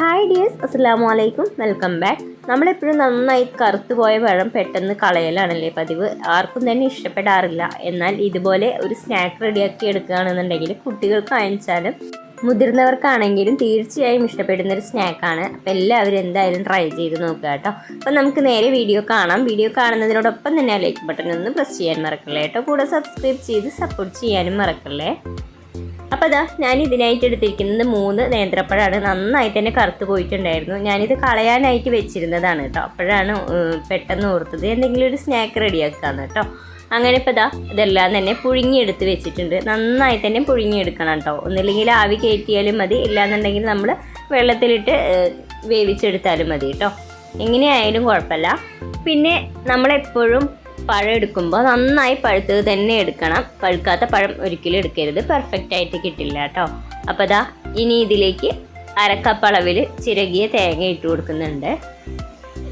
Hi dears അസ്സാം വലൈക്കും welcome back നമ്മളെപ്പോഴും നന്നായി കറുത്തു പോയ പഴം പെട്ടെന്ന് കളയലാണല്ലേ പതിവ്? ആർക്കും തന്നെ ഇഷ്ടപ്പെടാറില്ല. എന്നാൽ ഇതുപോലെ ഒരു സ്നാക്ക് റെഡിയാക്കി എടുക്കുകയാണെന്നുണ്ടെങ്കിൽ കുട്ടികൾക്ക് അയച്ചാലും മുതിർന്നവർക്കാണെങ്കിലും തീർച്ചയായും ഇഷ്ടപ്പെടുന്ന ഒരു സ്നാക്കാണ് അപ്പോൾ എല്ലാവരും എന്തായാലും ട്രൈ ചെയ്ത് നോക്കുക കേട്ടോ. അപ്പോൾ നമുക്ക് നേരെ വീഡിയോ കാണാം. വീഡിയോ കാണുന്നതിനോടൊപ്പം തന്നെ ലൈക്ക് ബട്ടൺ ഒന്ന് പ്രസ് ചെയ്യാൻ മറക്കല്ലേ കേട്ടോ. കൂടെ സബ്സ്ക്രൈബ് ചെയ്ത് സപ്പോർട്ട് ചെയ്യാനും മറക്കല്ലേ? അപ്പോൾ അതാ ഞാൻ ഇതിനായിട്ട് എടുത്തിരിക്കുന്നത് മൂന്ന് നേന്ത്രപ്പഴമാണ് നന്നായിട്ട് തന്നെ കറുത്ത് പോയിട്ടുണ്ടായിരുന്നു. ഞാനിത് കളയാനായിട്ട് വെച്ചിരുന്നതാണ് കേട്ടോ. അപ്പോഴാണ് പെട്ടെന്ന് ഓർത്തത്. എന്തെങ്കിലും ഒരു സ്നാക്ക് റെഡിയാക്കാന്ന് കേട്ടോ. അങ്ങനെ ഇപ്പോൾ ഇതാ ഇതെല്ലാം തന്നെ പുഴുങ്ങിയെടുത്ത് വെച്ചിട്ടുണ്ട്. നന്നായി തന്നെ പുഴുങ്ങിയെടുക്കണം കേട്ടോ. ഒന്നില്ലെങ്കിൽ ആവി കയറ്റിയാലും മതി. ഇല്ലാന്നുണ്ടെങ്കിൽ നമ്മൾ വെള്ളത്തിലിട്ട് വേവിച്ചെടുത്താലും മതി കേട്ടോ. എങ്ങനെയായാലും കുഴപ്പമില്ല. പിന്നെ നമ്മളെപ്പോഴും പഴം എടുക്കുമ്പോൾ നന്നായി പഴുത്തത് തന്നെ എടുക്കണം. പഴുക്കാത്ത പഴം ഒരിക്കലും എടുക്കരുത്. പെർഫെക്റ്റ് ആയിട്ട് കിട്ടില്ല കേട്ടോ. അപ്പോൾ ദാ ഇനി ഇതിലേക്ക് അരക്കപ്പ് അളവിൽ ചിരകിയ തേങ്ങ ഇട്ട് കൊടുക്കുന്നുണ്ട്.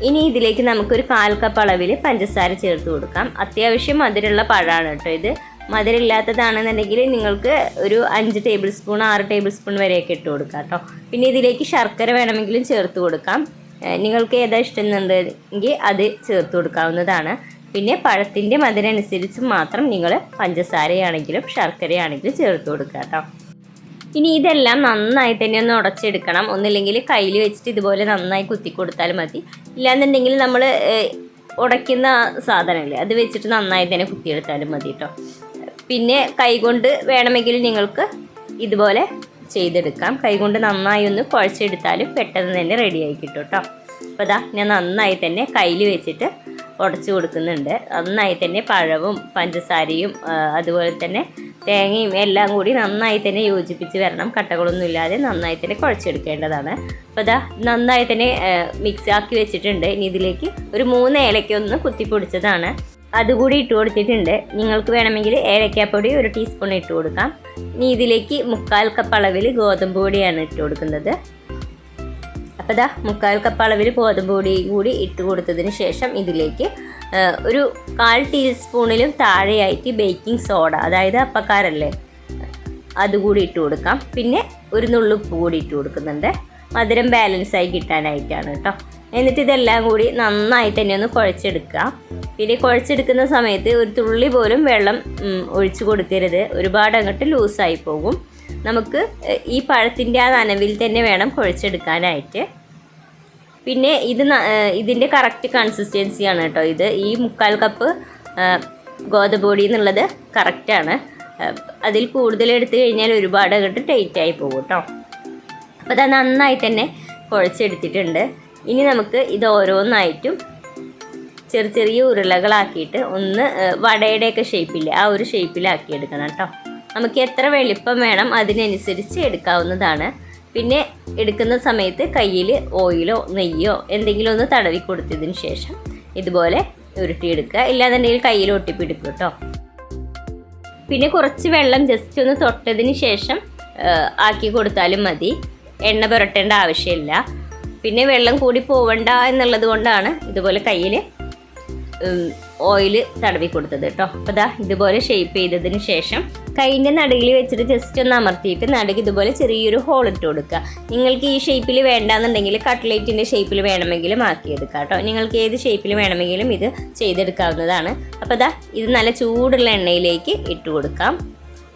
ഇനി ഇതിലേക്ക് നമുക്കൊരു കാൽ കപ്പ് അളവിൽ പഞ്ചസാര ചേർത്ത് കൊടുക്കാം. അത്യാവശ്യം മധുരമുള്ള പഴമാണ് കേട്ടോ ഇത്. മധുരമില്ലാത്തതാണെന്നുണ്ടെങ്കിൽ നിങ്ങൾക്ക് ഒരു അഞ്ച് ടേബിൾ സ്പൂൺ ആറ് ടേബിൾ സ്പൂൺ വരെയൊക്കെ ഇട്ട് കൊടുക്കാം കേട്ടോ. പിന്നെ ഇതിലേക്ക് ശർക്കര വേണമെങ്കിലും ചേർത്ത് കൊടുക്കാം. നിങ്ങൾക്ക് ഏതാ ഇഷ്ടം എന്നുണ്ടെങ്കിൽ അത് ചേർത്ത് കൊടുക്കാവുന്നതാണ്. പിന്നെ പഴത്തിന്റെ മധുരം അനുസരിച്ച് മാത്രം നിങ്ങൾ പഞ്ചസാരയാണെങ്കിലും ശർക്കരയാണെങ്കിലും ചേർത്ത് കൊടുക്കുക കേട്ടോ ഇനി ഇതെല്ലാം നന്നായി തന്നെ ഒന്ന് ഉടച്ചെടുക്കണം. ഒന്നില്ലെങ്കിൽ കയ്യിൽ വെച്ചിട്ട് ഇതുപോലെ നന്നായി കുത്തി കൊടുത്താൽ മതി. ഇല്ലാന്നുണ്ടെങ്കിൽ നമ്മൾ ഉടയ്ക്കുന്ന സാധനമില്ലേ അത് വെച്ചിട്ട് നന്നായി തന്നെ കുത്തിയെടുത്താലും മതി കേട്ടോ പിന്നെ കൈകൊണ്ട് വേണമെങ്കിൽ നിങ്ങൾക്ക് ഇതുപോലെ ചെയ്തെടുക്കാം. കൈകൊണ്ട് നന്നായി ഒന്ന് കുഴച്ചെടുത്താലും പെട്ടെന്ന് തന്നെ റെഡിയായി കിട്ടും കേട്ടോ അപ്പോൾ ഇതാ ഞാൻ നന്നായി തന്നെ കയ്യിൽ വെച്ചിട്ട് ഉടച്ചു കൊടുക്കുന്നുണ്ട്. നന്നായി തന്നെ പഴവും പഞ്ചസാരയും അതുപോലെ തന്നെ തേങ്ങയും എല്ലാം കൂടി നന്നായി തന്നെ യോജിപ്പിച്ച് വരണം. കട്ടകളൊന്നും ഇല്ലാതെ നന്നായി തന്നെ കുഴച്ചെടുക്കേണ്ടതാണ്. അപ്പോൾ ഇതാ നന്നായി തന്നെ മിക്സ് ആക്കി വെച്ചിട്ടുണ്ട്. ഇനി ഇതിലേക്ക് ഒരു മൂന്ന് ഏലക്ക ഒന്ന് കുത്തിപ്പൊടിച്ചതാണ് അതുകൂടി ഇട്ട് കൊടുത്തിട്ടുണ്ട്. നിങ്ങൾക്ക് വേണമെങ്കിൽ ഏലക്കാപ്പൊടി ഒരു ടീസ്പൂൺ ഇട്ട് കൊടുക്കാം. ഇനി ഇതിലേക്ക് മുക്കാൽ കപ്പ് അളവിൽ ഗോതമ്പ് പൊടിയാണ് ഇട്ട് കൊടുക്കുന്നത്. അപ്പോൾ ഇതാ മുക്കാൽ കപ്പ് അളവിൽ ഗോതമ്പ് പൊടി കൂടി ഇട്ട് കൊടുത്തതിന് ശേഷം ഇതിലേക്ക് ഒരു കാൽ ടീസ്പൂണിലും താഴെയായിട്ട് ബേക്കിംഗ് സോഡ അതായത് അപ്പക്കാരല്ലേ അതുകൂടി ഇട്ട് കൊടുക്കാം. പിന്നെ ഒരു നുള്ളുപ്പ് കൂടി ഇട്ട് കൊടുക്കുന്നുണ്ട്. മധുരം ബാലൻസ് ആയി കിട്ടാനായിട്ടാണ് കേട്ടോ എന്നിട്ട് ഇതെല്ലാം കൂടി നന്നായിട്ട് തന്നെ ഒന്ന് കുഴച്ചെടുക്കുക. പിന്നെ കുഴച്ചെടുക്കുന്ന സമയത്ത് ഒരു തുള്ളി പോലും വെള്ളം ഒഴിച്ചു കൊടുക്കരുത്. ഒരുപാട് അങ്ങോട്ട് ലൂസായി പോകും. നമുക്ക് ഈ പഴത്തിന്റെ ആ നനവിൽ തന്നെ വേണം കുഴച്ചെടുക്കാനായിട്ട്. പിന്നെ ഇത് ഇതിന്റെ കറക്റ്റ് കൺസിസ്റ്റൻസിയാണ് കേട്ടോ ഇത്. ഈ മുക്കാൽ കപ്പ് ഗോതമ്പൊടി ഗോതമ്പ് പൊടി എന്നുള്ളത് കറക്റ്റാണ് അതിൽ കൂടുതൽ എടുത്തു കഴിഞ്ഞാൽ ഒരുപാട് അങ്ങോട്ട് ടൈറ്റ് ആയി പോകും കേട്ടോ. അപ്പോൾ അത് നന്നായി തന്നെ കുഴച്ചെടുത്തിട്ടുണ്ട്. ഇനി നമുക്ക് ഇത് ഓരോന്നായിട്ടും ചെറിയ ചെറിയ ഉരുളകളാക്കിയിട്ട് ഒന്ന് വടയുടെയൊക്കെ ഷേപ്പില്ലേ ആ ഒരു ഷേപ്പിലാക്കി എടുക്കണം കേട്ടോ. നമുക്ക് എത്ര വെളുപ്പം വേണം അതിനനുസരിച്ച് എടുക്കാവുന്നതാണ്. പിന്നെ എടുക്കുന്ന സമയത്ത് കയ്യിൽ ഓയിലോ നെയ്യോ എന്തെങ്കിലും ഒന്ന് തടവി കൊടുത്തതിന് ശേഷം ഇതുപോലെ ഉരുട്ടിയെടുക്കുക ഇല്ലാന്നുണ്ടെങ്കിൽ കയ്യിൽ ഒട്ടിപ്പിടിക്കും കേട്ടോ പിന്നെ കുറച്ച് വെള്ളം ജസ്റ്റ് ഒന്ന് തൊട്ടതിന് ശേഷം ആക്കി കൊടുത്താലും മതി. എണ്ണ പുരട്ടേണ്ട ആവശ്യമില്ല. പിന്നെ വെള്ളം കൂടി പോവണ്ട എന്നുള്ളത് കൊണ്ടാണ് ഇതുപോലെ കയ്യിൽ ഓയിൽ തടവി കൊടുത്തത് കേട്ടോ അപ്പോൾ ഇതാ ഇതുപോലെ ഷേപ്പ് ചെയ്തതിന് ശേഷം കൈയിന്റെ നടുകിൽ വെച്ചിട്ട് ജസ്റ്റ് ഒന്ന് അമർത്തിയിട്ട് നടുക്ക് ഇതുപോലെ ചെറിയൊരു ഹോൾ ഇട്ട് കൊടുക്കുക. നിങ്ങൾക്ക് ഈ ഷേപ്പിൽ വേണ്ടാന്നുണ്ടെങ്കിൽ കട്ട്ലേറ്റിന്റെ ഷേപ്പിൽ വേണമെങ്കിലും ആക്കിയെടുക്കുക കേട്ടോ നിങ്ങൾക്ക് ഏത് ഷേപ്പിൽ വേണമെങ്കിലും ഇത് ചെയ്തെടുക്കാവുന്നതാണ്. അപ്പോൾ ഇതാ ഇത് നല്ല ചൂടുള്ള എണ്ണയിലേക്ക് ഇട്ട് കൊടുക്കാം.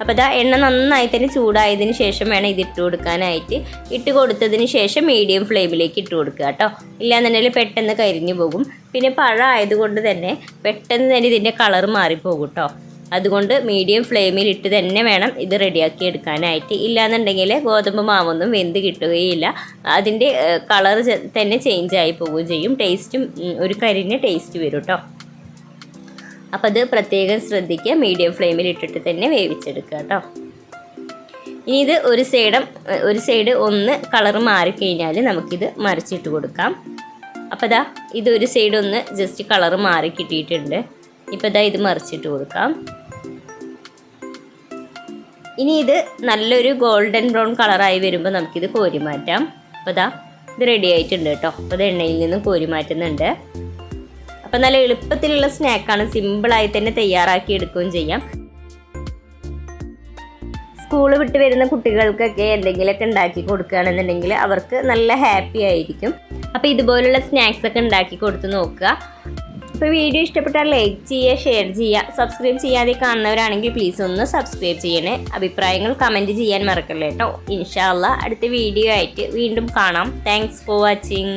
അപ്പോൾ ഇതാ എണ്ണ നന്നായി തന്നെ ചൂടായതിന് ശേഷം വേണം ഇത് ഇട്ട് കൊടുക്കാനായിട്ട്. ഇട്ട് കൊടുത്തതിന് ശേഷം മീഡിയം ഫ്ലെയിമിലേക്ക് ഇട്ട് കൊടുക്കുക കേട്ടോ. ഇല്ലാന്നുണ്ടെങ്കിൽ പെട്ടെന്ന് കരിഞ്ഞു പോകും. പിന്നെ പഴം ആയതുകൊണ്ട് തന്നെ പെട്ടെന്ന് തന്നെ ഇതിന്റെ കളർ മാറിപ്പോകും കേട്ടോ. അതുകൊണ്ട് മീഡിയം ഫ്ലെയിമിൽ ഇട്ട് തന്നെ വേണം ഇത് റെഡിയാക്കി എടുക്കാനായിട്ട്. ഇല്ലാന്നുണ്ടെങ്കിൽ ഗോതമ്പ് മാവൊന്നും വെന്ത് കിട്ടുകയില്ല. അതിന്റെ കളർ തന്നെ ചേഞ്ച് ആയി പോവുകയും ചെയ്യും. ടേസ്റ്റും ഒരു കരിഞ്ഞ ടേസ്റ്റ് വരും കേട്ടോ. അപ്പോൾ അത് പ്രത്യേകം ശ്രദ്ധിക്കുക. മീഡിയം ഫ്ലെയിമിൽ ഇട്ടിട്ട് തന്നെ വേവിച്ചെടുക്കുക കേട്ടോ. ഇനി ഇത് ഒരു സൈഡും ഒരു സൈഡ് ഒന്ന് കളർ മാറിക്കഴിഞ്ഞാൽ നമുക്കിത് മറിച്ചിട്ട് കൊടുക്കാം. അപ്പോൾ ഇത് ഒരു സൈഡ് ഒന്ന് ജസ്റ്റ് കളർ മാറി കിട്ടിയിട്ടുണ്ട്. ഇപ്പോൾ ദാ ഇത് മറിച്ചിട്ട് കൊടുക്കാം. ഇനി ഇത് നല്ലൊരു ഗോൾഡൻ ബ്രൗൺ കളറായി വരുമ്പോൾ നമുക്കിത് കോരി മാറ്റാം അപ്പോൾ ദാ ഇത് റെഡി ആയിട്ടുണ്ട് കേട്ടോ. അപ്പോൾ ഇത് എണ്ണയിൽ നിന്നും കോരി മാറ്റുന്നുണ്ട് അപ്പം നല്ല എളുപ്പത്തിലുള്ള സ്നാക്കാണ് സിമ്പിളായി തന്നെ തയ്യാറാക്കി എടുക്കുകയും ചെയ്യാം. സ്കൂൾ വിട്ട് വരുന്ന കുട്ടികൾക്കൊക്കെ എന്തെങ്കിലുമൊക്കെ ഉണ്ടാക്കി കൊടുക്കുകയാണെന്നുണ്ടെങ്കിൽ അവർക്ക് നല്ല ഹാപ്പി ആയിരിക്കും. അപ്പോൾ ഇതുപോലുള്ള സ്നാക്സ് ഒക്കെ ഉണ്ടാക്കി കൊടുത്ത് നോക്കുക. അപ്പോൾ വീഡിയോ ഇഷ്ടപ്പെട്ടാൽ ലൈക്ക് ചെയ്യുക ഷെയർ ചെയ്യുക. സബ്സ്ക്രൈബ് ചെയ്യാതെ കാണുന്നവരാണെങ്കിൽ പ്ലീസ് ഒന്ന് സബ്സ്ക്രൈബ് ചെയ്യണേ. അഭിപ്രായങ്ങൾ കമന്റ് ചെയ്യാൻ മറക്കല്ലേ കേട്ടോ ഇൻഷാല്ല അടുത്ത വീഡിയോ ആയിട്ട് വീണ്ടും കാണാം. Thanks for watching